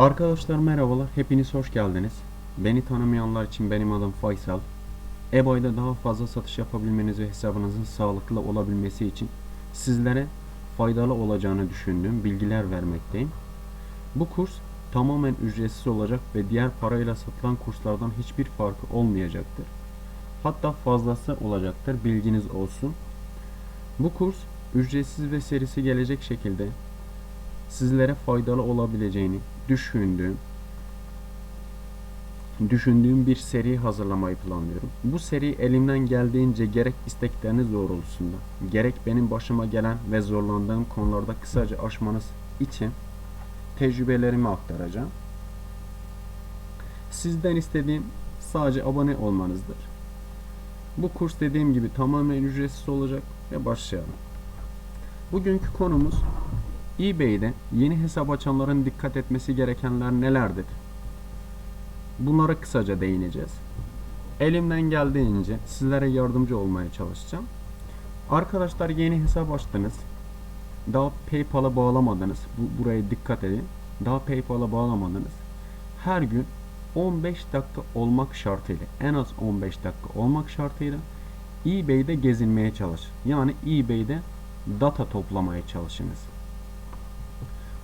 Arkadaşlar merhabalar, hepiniz hoş geldiniz. Beni tanımayanlar için benim adım Faysal. eBay'da daha fazla satış yapabilmeniz ve hesabınızın sağlıklı olabilmesi için sizlere faydalı olacağını düşündüğüm bilgiler vermekteyim. Bu kurs tamamen ücretsiz olacak ve diğer parayla satılan kurslardan hiçbir farkı olmayacaktır. Hatta fazlası olacaktır, bilginiz olsun. Bu kurs ücretsiz ve serisi gelecek şekilde sizlere faydalı olabileceğini düşündüğüm düşündüğüm bir seri hazırlamayı planlıyorum. Bu seri elimden geldiğince gerek istekleriniz doğrultusunda, gerek benim başıma gelen ve zorlandığım konularda kısaca aşmanız için tecrübelerimi aktaracağım. Sizden istediğim sadece abone olmanızdır. Bu kurs dediğim gibi tamamen ücretsiz olacak ve başlayalım. Bugünkü konumuz eBay'de yeni hesap açanların dikkat etmesi gerekenler nelerdir? Bunlara kısaca değineceğiz. Elimden geldiğince sizlere yardımcı olmaya çalışacağım. Arkadaşlar yeni hesap açtınız. Daha PayPal'a bağlamadınız. Bu, buraya dikkat edin. Daha PayPal'a bağlamadınız. Her gün 15 dakika olmak şartıyla, en az 15 dakika olmak şartıyla eBay'de gezinmeye çalış. Yani eBay'de data toplamaya çalışınız.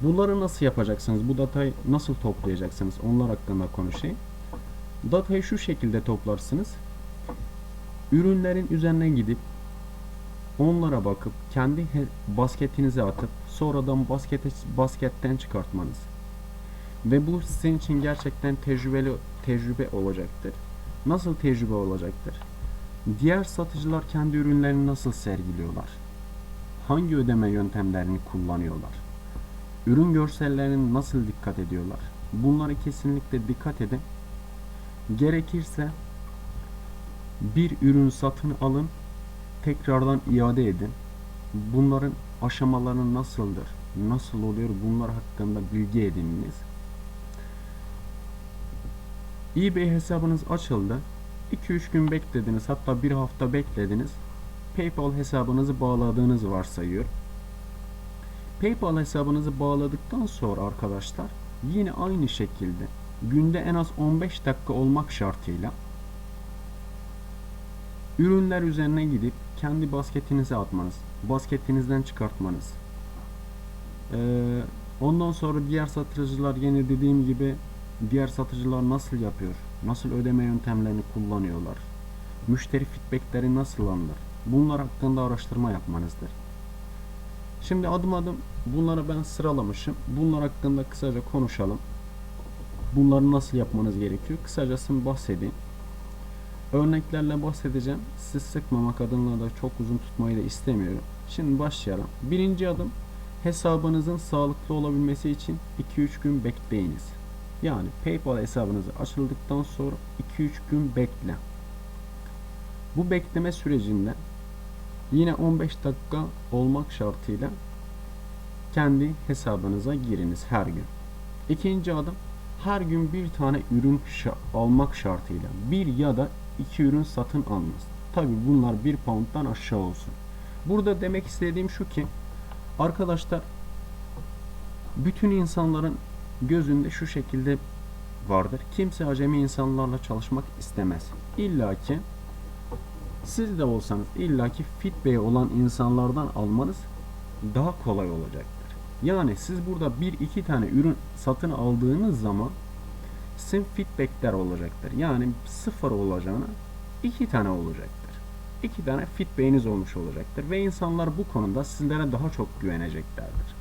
Bunları nasıl yapacaksınız? Bu datayı nasıl toplayacaksınız? Onlar hakkında konuşayım. Datayı şu şekilde toplarsınız. Ürünlerin üzerine gidip onlara bakıp kendi basketinize atıp sonradan baskete, basketten çıkartmanız. Ve bu sizin için gerçekten tecrübeli tecrübe olacaktır. Nasıl tecrübe olacaktır? Diğer satıcılar kendi ürünlerini nasıl sergiliyorlar? Hangi ödeme yöntemlerini kullanıyorlar? Ürün görsellerine nasıl dikkat ediyorlar? Bunlara kesinlikle dikkat edin. Gerekirse bir ürün satın alın, tekrardan iade edin. Bunların aşamaları nasıldır? Nasıl oluyor? Bunlar hakkında bilgi edininiz. eBay hesabınız açıldı. 2-3 gün beklediniz, hatta bir hafta beklediniz. PayPal hesabınızı bağladığınızı varsayıyor. PayPal hesabınızı bağladıktan sonra arkadaşlar yine aynı şekilde günde en az 15 dakika olmak şartıyla ürünler üzerine gidip kendi basketinize atmanız, basketinizden çıkartmanız. Ee, ondan sonra diğer satıcılar yine dediğim gibi diğer satıcılar nasıl yapıyor? Nasıl ödeme yöntemlerini kullanıyorlar? Müşteri feedbackleri nasıl alınır? Bunlar hakkında araştırma yapmanızdır. Şimdi adım adım bunları ben sıralamışım. Bunlar hakkında kısaca konuşalım. Bunları nasıl yapmanız gerekiyor? Kısacasını bahsedeyim. Örneklerle bahsedeceğim. Siz sıkmamak adına da çok uzun tutmayı da istemiyorum. Şimdi başlayalım. Birinci adım hesabınızın sağlıklı olabilmesi için 2-3 gün bekleyiniz. Yani PayPal hesabınızı açıldıktan sonra 2-3 gün bekle. Bu bekleme sürecinde Yine 15 dakika olmak şartıyla kendi hesabınıza giriniz her gün. İkinci adım her gün bir tane ürün almak şartıyla bir ya da iki ürün satın alınız. Tabi bunlar bir pound'dan aşağı olsun. Burada demek istediğim şu ki arkadaşlar bütün insanların gözünde şu şekilde vardır. Kimse acemi insanlarla çalışmak istemez. İlla ki siz de olsanız illaki Fitbay olan insanlardan almanız daha kolay olacaktır. Yani siz burada bir iki tane ürün satın aldığınız zaman sizin feedbackler olacaktır. Yani sıfır olacağına iki tane olacaktır. İki tane feedback'iniz olmuş olacaktır ve insanlar bu konuda sizlere daha çok güveneceklerdir.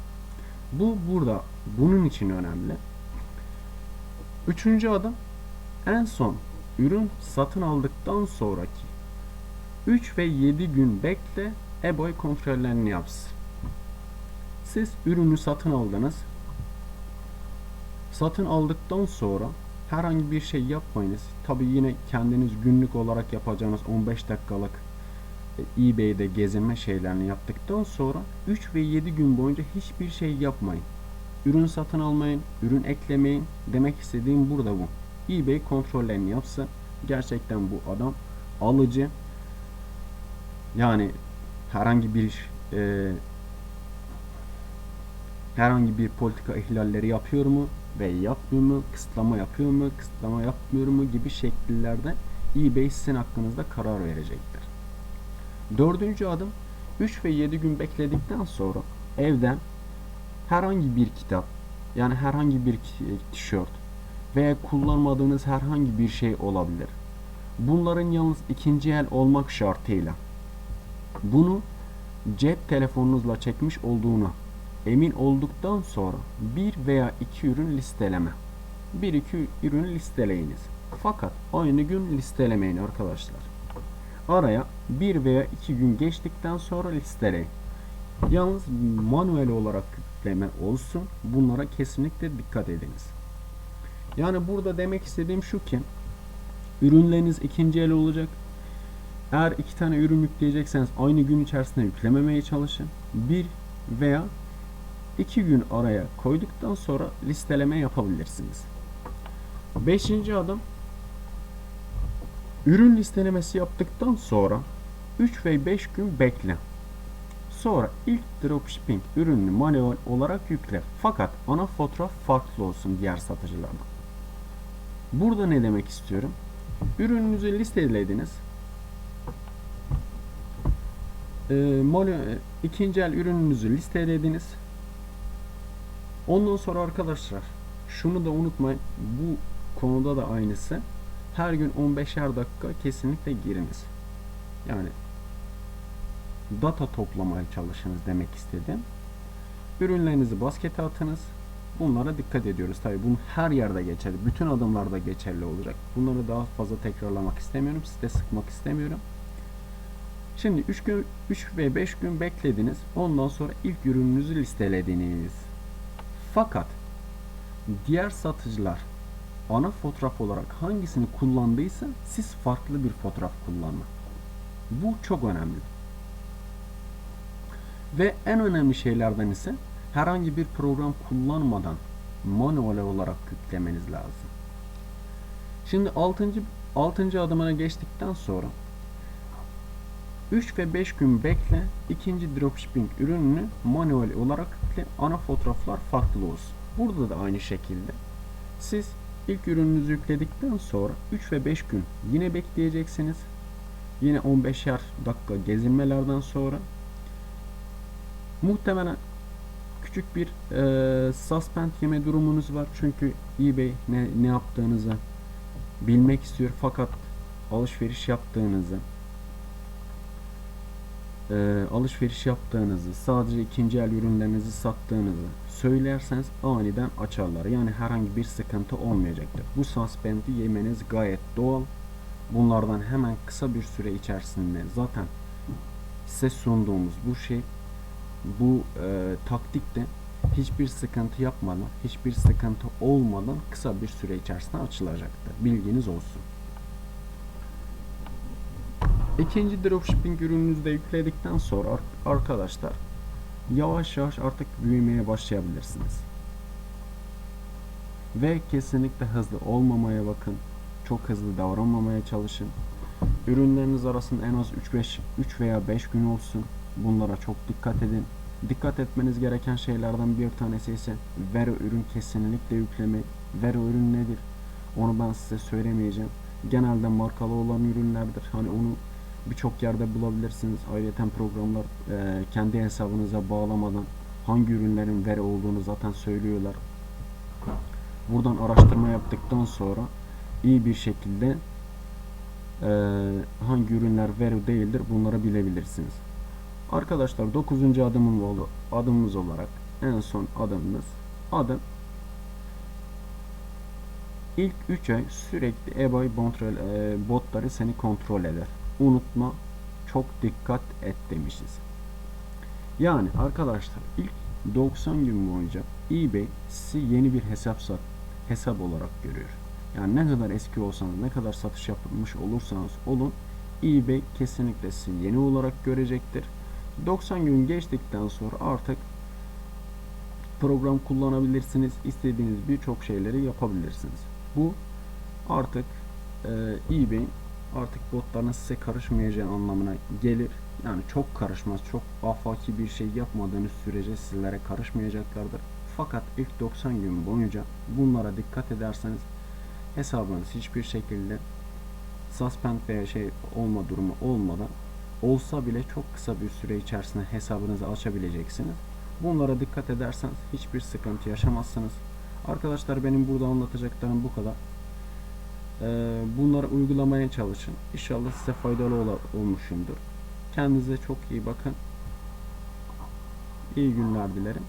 Bu burada bunun için önemli. Üçüncü adım en son ürün satın aldıktan sonraki 3 ve 7 gün bekle eBay kontrollerini yapsın. Siz ürünü satın aldınız. Satın aldıktan sonra herhangi bir şey yapmayınız. Tabi yine kendiniz günlük olarak yapacağınız 15 dakikalık e, eBay'de gezinme şeylerini yaptıktan sonra 3 ve 7 gün boyunca hiçbir şey yapmayın. Ürün satın almayın, ürün eklemeyin. Demek istediğim burada bu. eBay kontrollerini yapsa gerçekten bu adam alıcı yani herhangi bir e, herhangi bir politika ihlalleri yapıyor mu? ve yapmıyor mu, kısıtlama yapıyor mu, kısıtlama yapmıyor mu gibi şekillerde eBay sizin hakkınızda karar verecektir. Dördüncü adım 3 ve 7 gün bekledikten sonra evden herhangi bir kitap yani herhangi bir tişört veya kullanmadığınız herhangi bir şey olabilir. Bunların yalnız ikinci el olmak şartıyla bunu cep telefonunuzla çekmiş olduğuna emin olduktan sonra bir veya iki ürün listeleme. Bir iki ürün listeleyiniz. Fakat aynı gün listelemeyin arkadaşlar. Araya bir veya iki gün geçtikten sonra listeleyin. Yalnız manuel olarak yükleme olsun. Bunlara kesinlikle dikkat ediniz. Yani burada demek istediğim şu ki ürünleriniz ikinci el olacak. Eğer iki tane ürün yükleyecekseniz aynı gün içerisinde yüklememeye çalışın. Bir veya iki gün araya koyduktan sonra listeleme yapabilirsiniz. Beşinci adım ürün listelemesi yaptıktan sonra 3 ve 5 gün bekle. Sonra ilk dropshipping ürününü manuel olarak yükle. Fakat ana fotoğraf farklı olsun diğer satıcılardan. Burada ne demek istiyorum? Ürününüzü listelediniz. Ee, manuel, ikinci el ürününüzü listelediniz. Ondan sonra arkadaşlar şunu da unutmayın. Bu konuda da aynısı. Her gün 15'er dakika kesinlikle giriniz. Yani data toplamaya çalışınız demek istedim. Ürünlerinizi baskete atınız. Bunlara dikkat ediyoruz. Tabii bunu her yerde geçerli. Bütün adımlarda geçerli olacak. Bunları daha fazla tekrarlamak istemiyorum. Size sıkmak istemiyorum. Şimdi 3 gün 3 ve 5 gün beklediniz. Ondan sonra ilk ürününüzü listelediniz. Fakat diğer satıcılar ana fotoğraf olarak hangisini kullandıysa siz farklı bir fotoğraf kullanın. Bu çok önemli. Ve en önemli şeylerden ise herhangi bir program kullanmadan manuel olarak yüklemeniz lazım. Şimdi 6. 6. adımına geçtikten sonra 3 ve 5 gün bekle. ikinci dropshipping ürününü manuel olarak yükle. Ana fotoğraflar farklı olsun. Burada da aynı şekilde siz ilk ürününüzü yükledikten sonra 3 ve 5 gün yine bekleyeceksiniz. Yine 15'er dakika gezinmelerden sonra muhtemelen küçük bir e, suspend yeme durumunuz var. Çünkü eBay ne, ne yaptığınızı bilmek istiyor fakat alışveriş yaptığınızı e, alışveriş yaptığınızı, sadece ikinci el ürünlerinizi sattığınızı söylerseniz aniden açarlar. Yani herhangi bir sıkıntı olmayacaktır. Bu suspendi yemeniz gayet doğal. Bunlardan hemen kısa bir süre içerisinde zaten size sunduğumuz bu şey, bu e, taktikte hiçbir sıkıntı yapmadan, hiçbir sıkıntı olmadan kısa bir süre içerisinde açılacaktır. Bilginiz olsun. İkinci dropshipping ürününüzü de yükledikten sonra ar- arkadaşlar yavaş yavaş artık büyümeye başlayabilirsiniz. Ve kesinlikle hızlı olmamaya bakın. Çok hızlı davranmamaya çalışın. Ürünleriniz arasında en az 3-5 3 veya 5 gün olsun. Bunlara çok dikkat edin. Dikkat etmeniz gereken şeylerden bir tanesi ise Vero ürün kesinlikle yükleme. Vero ürün nedir? Onu ben size söylemeyeceğim. Genelde markalı olan ürünlerdir. Hani onu birçok yerde bulabilirsiniz. Ayrıca programlar e, kendi hesabınıza bağlamadan hangi ürünlerin veri olduğunu zaten söylüyorlar. Buradan araştırma yaptıktan sonra iyi bir şekilde e, hangi ürünler veri değildir bunları bilebilirsiniz. Arkadaşlar 9. adımım. Adımımız olarak en son adımımız adım İlk 3 ay sürekli eBay kontrol, e, botları seni kontrol eder. Unutma, çok dikkat et demişiz. Yani arkadaşlar ilk 90 gün boyunca eBay sizi yeni bir hesap sat, hesap olarak görüyor. Yani ne kadar eski olsanız, ne kadar satış yapmış olursanız olun, eBay kesinlikle sizi yeni olarak görecektir. 90 gün geçtikten sonra artık program kullanabilirsiniz. istediğiniz birçok şeyleri yapabilirsiniz. Bu artık e, eBay'in artık botların size karışmayacağı anlamına gelir. Yani çok karışmaz, çok afaki bir şey yapmadığınız sürece sizlere karışmayacaklardır. Fakat ilk 90 gün boyunca bunlara dikkat ederseniz hesabınız hiçbir şekilde suspend veya şey olma durumu olmadan olsa bile çok kısa bir süre içerisinde hesabınızı açabileceksiniz. Bunlara dikkat ederseniz hiçbir sıkıntı yaşamazsınız. Arkadaşlar benim burada anlatacaklarım bu kadar. Ee, bunları uygulamaya çalışın. İnşallah size faydalı olmuşumdur. Kendinize çok iyi bakın. İyi günler dilerim.